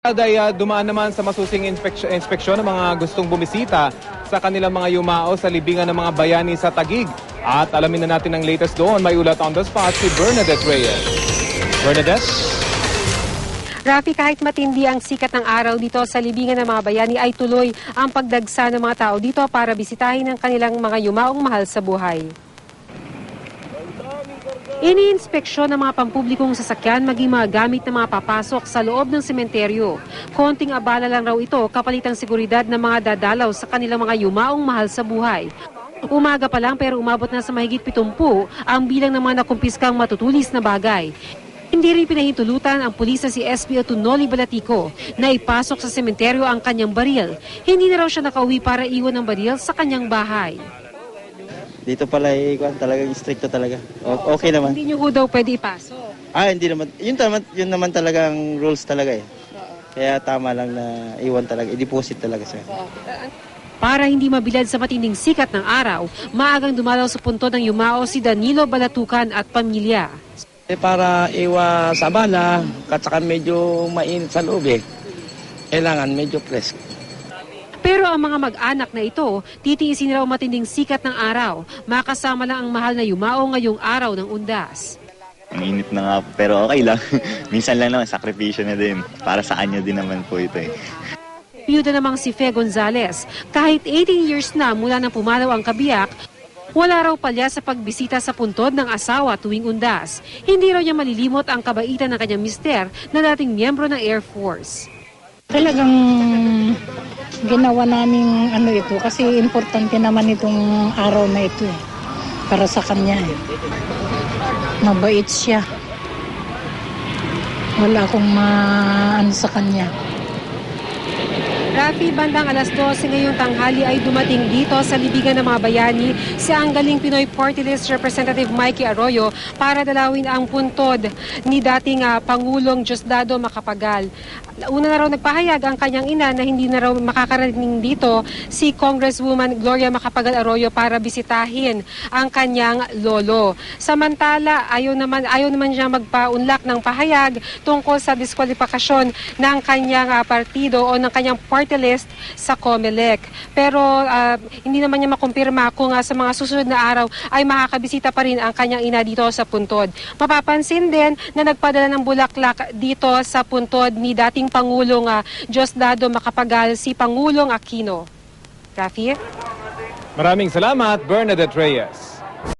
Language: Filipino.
ay ah, dumaan naman sa masusing inspeksyon ng mga gustong bumisita sa kanilang mga yumao sa libingan ng mga bayani sa Tagig. At alamin na natin ang latest doon. May ulat on the spot si Bernadette Reyes. Bernadette? Rafi, kahit matindi ang sikat ng araw dito sa libingan ng mga bayani ay tuloy ang pagdagsa ng mga tao dito para bisitahin ang kanilang mga yumaong mahal sa buhay. Iniinspeksyon ng mga pampublikong sasakyan maging mga gamit na mga papasok sa loob ng sementeryo. Konting abala lang raw ito kapalit ang seguridad ng mga dadalaw sa kanilang mga yumaong mahal sa buhay. Umaga pa lang pero umabot na sa mahigit 70 ang bilang ng mga nakumpiskang matutulis na bagay. Hindi rin pinahintulutan ang pulis na si SP Otunoli Balatico na ipasok sa sementeryo ang kanyang baril. Hindi na raw siya nakauwi para iwan ang baril sa kanyang bahay. Dito pala eh, kwan, talagang stricto talaga. O- okay naman. Hindi niyo ho daw pwede ipasok. Ah, hindi naman. Yun, naman, yun naman talagang rules talaga eh. Kaya tama lang na iwan talaga, i-deposit talaga siya. Para hindi mabilad sa matinding sikat ng araw, maagang dumalaw sa punto ng yumao si Danilo Balatukan at pamilya. Eh, para iwas sa bala, at saka medyo mainit sa loob eh. Kailangan medyo fresh. Pero ang mga mag-anak na ito, titiisin raw matinding sikat ng araw. Makasama lang ang mahal na yumao ngayong araw ng undas. Ang init na nga, pero okay lang. Minsan lang naman, sakripisyo na din. Para sa kanya din naman po ito eh. Biyuda namang si Fe Gonzalez. Kahit 18 years na mula nang pumalaw ang kabiyak, wala raw palya sa pagbisita sa puntod ng asawa tuwing undas. Hindi raw niya malilimot ang kabaitan ng kanyang mister na dating miyembro ng Air Force. Talagang ginawa namin ano ito kasi importante naman itong araw na ito eh, para sa kanya eh. Mabait siya. Wala akong maano sa kanya. Rafi, bandang alas 12 ngayong tanghali ay dumating dito sa libingan ng mga bayani si ang galing Pinoy Party List Representative Mikey Arroyo para dalawin ang puntod ni dating ah, Pangulong Diosdado Macapagal. Una na raw nagpahayag ang kanyang ina na hindi na raw makakarating dito si Congresswoman Gloria Macapagal Arroyo para bisitahin ang kanyang lolo. Samantala, ayaw naman, ayaw naman siya magpaunlak ng pahayag tungkol sa diskwalifikasyon ng kanyang ah, partido o ng kanyang party list sa COMELEC. Pero ah, hindi naman niya makumpirma kung ah, sa mga susunod na araw ay makakabisita pa rin ang kanyang ina dito sa puntod. Mapapansin din na nagpadala ng bulaklak dito sa puntod ni dating Pangulong uh, Diosdado Macapagal si Pangulong Aquino. Rafi? Maraming salamat, Bernadette Reyes.